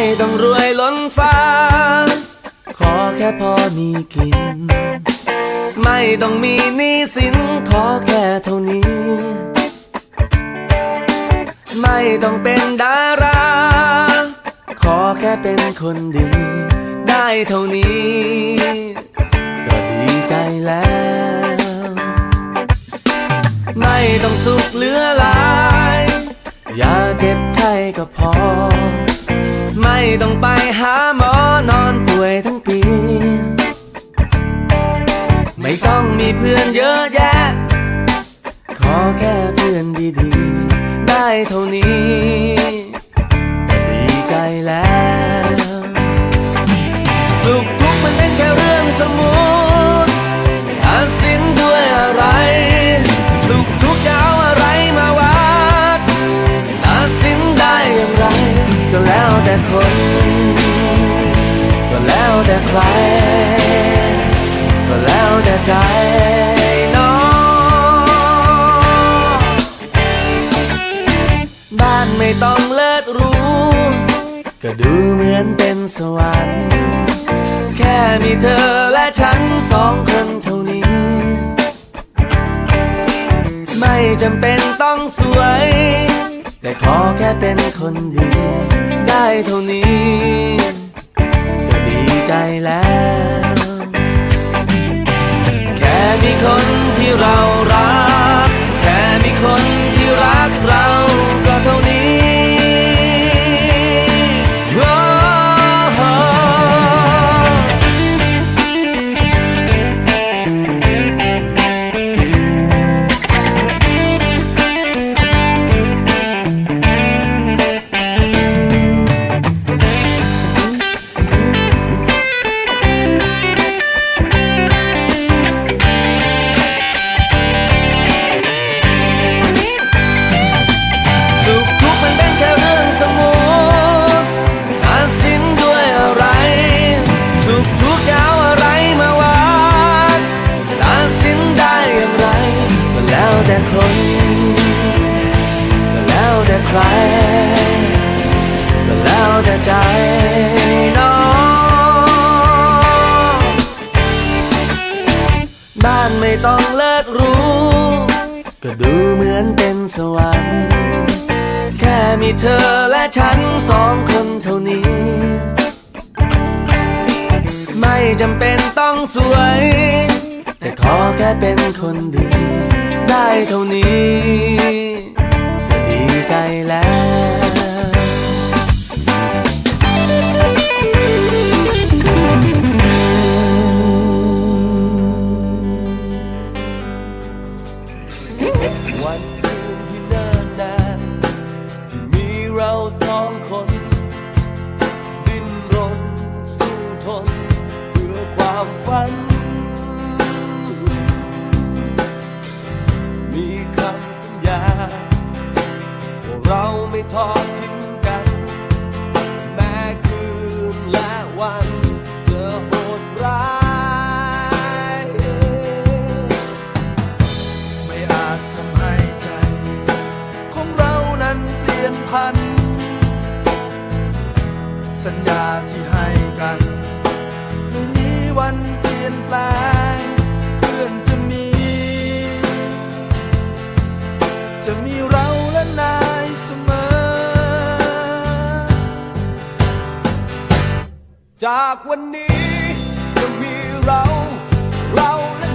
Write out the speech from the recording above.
ไม่ต้องรวยล้นฟ้า ขอแค่พอมีกิน ไม่ต้องมีหนี้สินขอแค่เท่านี้ ไม่ต้องเป็นดารา ขอแค่เป็นคนดี ได้เท่านี้ ก็ดีใจแล้ว ไม่ต้องสุขเหลือหลาย อย่าเจ็บไข้ก็พอ ต้องไปหาหมอนอนป่วยทั้งปี ไม่ต้องมีเพื่อนเยอะแยะ ขอแค่เพื่อนดีๆ ได้เท่านี้ แล้วแต่ใจน้องบ้านไม่ต้องเลิศรู้ ก็ดูเหมือนเป็นสวรรค์ แค่มีเธอและฉันสองคนเท่านี้ ไม่จำเป็นต้องสวย แต่ขอแค่เป็นคนดี ได้เท่านี้ ก็ดีใจแล้ว ใจน้องบ้านไม่ต้องเลิศรู้ ก็ดูเหมือนเป็นสวรรค์ แค่มีเธอและฉันสองคนเท่านี้ ไม่จำเป็นต้องสวย แต่ขอแค่เป็นคนดี ได้เท่านี้ก็ดีใจแล้ว ความฝัน มีคำสัญญาว่าเราไม่ทอดทิ้งกัน แม้คืนและวันเจะโหดร้าย ไม่อาจทำให้ใจ ของเรานั้นเปลี่ยนพัน สัญญาที่ จากวันนี้จะมีเรา เราและ